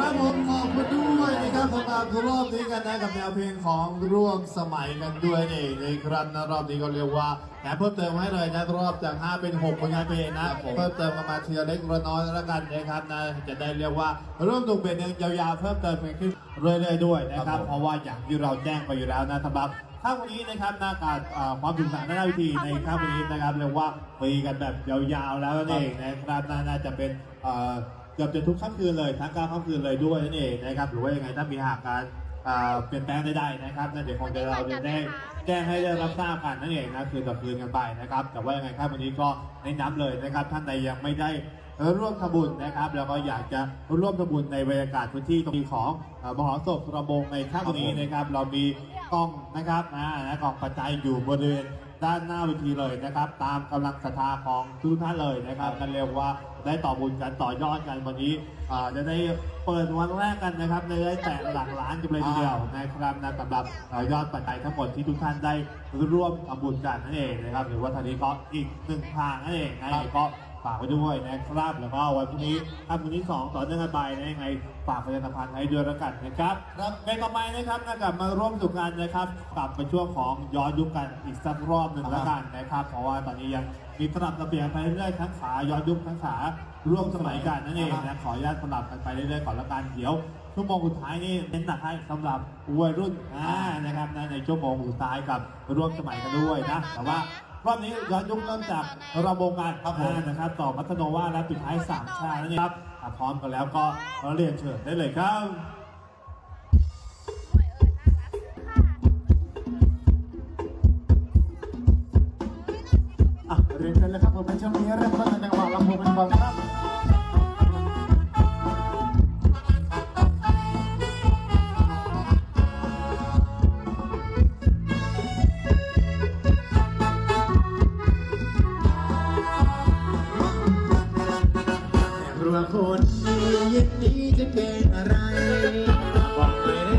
ครับผมขอบคุณด้วยนะครับสำหรับรอบนี้กันนะกับแนวเพลงของร่วมสมัยกันด้วยนี่ในครั้งนะรอบนี้ก็เรียกว่าแถมเพิ่มเติมให้เลยนะรอบจาก 5 เป็น6ผลงานเพลงนะเพิ่มเติมกันมาทีละเล็กทีละน้อยแล้วกันนะครับนะจะได้เรียกว่าเริ่มตรงเป็นยาวๆเพิ่มเติมกันขึ้นเรื่อยๆด้วยนะครับเพราะว่าอย่างที่เราแจ้งไปอยู่แล้วนะสำหรับข้าวันนี้นะครับหน้าการอ่าความถึงสารหน้าวิธีในข้าวันนี้นะครับเรียกว่าปีกันแบบยาวๆแล้วนั่นเองนะครับน่าน่าจะเป็น เกือบจะทุกค่ำคืนเลยทั้งก้างค่ำคืนเลยด้วยนั่นเองนะครับหรือว่ายังไงถ้ามีหากการอ่าเปลี่ยนแปลงใดๆนะครับนั่นเดี๋ยวคงจะเราจะได้แจ้งให้ได้รับทราบกันนั่นเองนะคืนต่อคืนกันไปนะครับ แต่ว่ายังไงครับวันนี้ก็ในน้ำเลยนะครับ ท่านใดยังไม่ได้ร่วมทำบุญนะครับ แล้วก็อยากจะร่วมทำบุญในบรรยากาศพื้นที่ตรงนี้ของมหรสพระบงในค่ำนี้นะครับ เรามีกล้องนะครับนะกล้องประจายอยู่บริเวณ ด้านหน้าเวทีเลยนะครับ ตามกำลังศรัทธาของทุกท่านเลยนะครับกันเรียกว่าได้ต่อบุญกันต่อยอดกันวันนี้อ่าจะได้เปิดวันแรกกันนะครับในได้แตะหลักล้านกันเลยทีเดียวนะครับนะสำหรับอยอดปัจจัยทั้งหมดที่ทุกท่านได้ร่วมทำบุญกันนั่นเองนะครับหรือว่าทางนี้ก็อีกหนึ่งทางนั่นเองนะก็ ฝากไว้ด้วยนะครับแล้วก็วันพรุ่งนี้ถ้าพรุ่งนี้สองต่อเนื่องกันไปนะยังไงฝากประชาสัมพันธ์ให้ด้วยล้วกันนะครับครับในต่อไปนะครับนะกลับมาร่วมสนุกกันนะครับกลับมาช่วงของย้อนยุคกันอีกสักรอบหนึ่งล้วกันนะครับ เพราะว่าตอนนี้ยังมีสลับระเบียบไปเรื่อยๆทั้งขาย้อนยุคทั้งขาร่วมสมัยกันนั่นเองนะขออนุญาตสลับกันไปเรื่อยๆก่อนละกันเดี๋ยวชั่วโมงสุดท้ายนี่เน้นหนักให้สำหรับวัยรุ่นนะครับในชั่วโมงสุดท้ายกับร่วมสมัยกันด้วยนะแต่ว่า รอบนี้ย้อนยุคเริ่มจากระบงงานครับผมนะครับ ต่อมัทโนวาและปิดท้ายสามชาตินั่นเองครับถ้าพร้อมกันแล้วก็เรียนเชิญได้เลยครับเรียนเชิญเลยครับผมในช่วงนี้เริ่มต้นในวันละพวงกันบ้าง ว่าคนย็นนี้จะเป็นอะไรบอกไป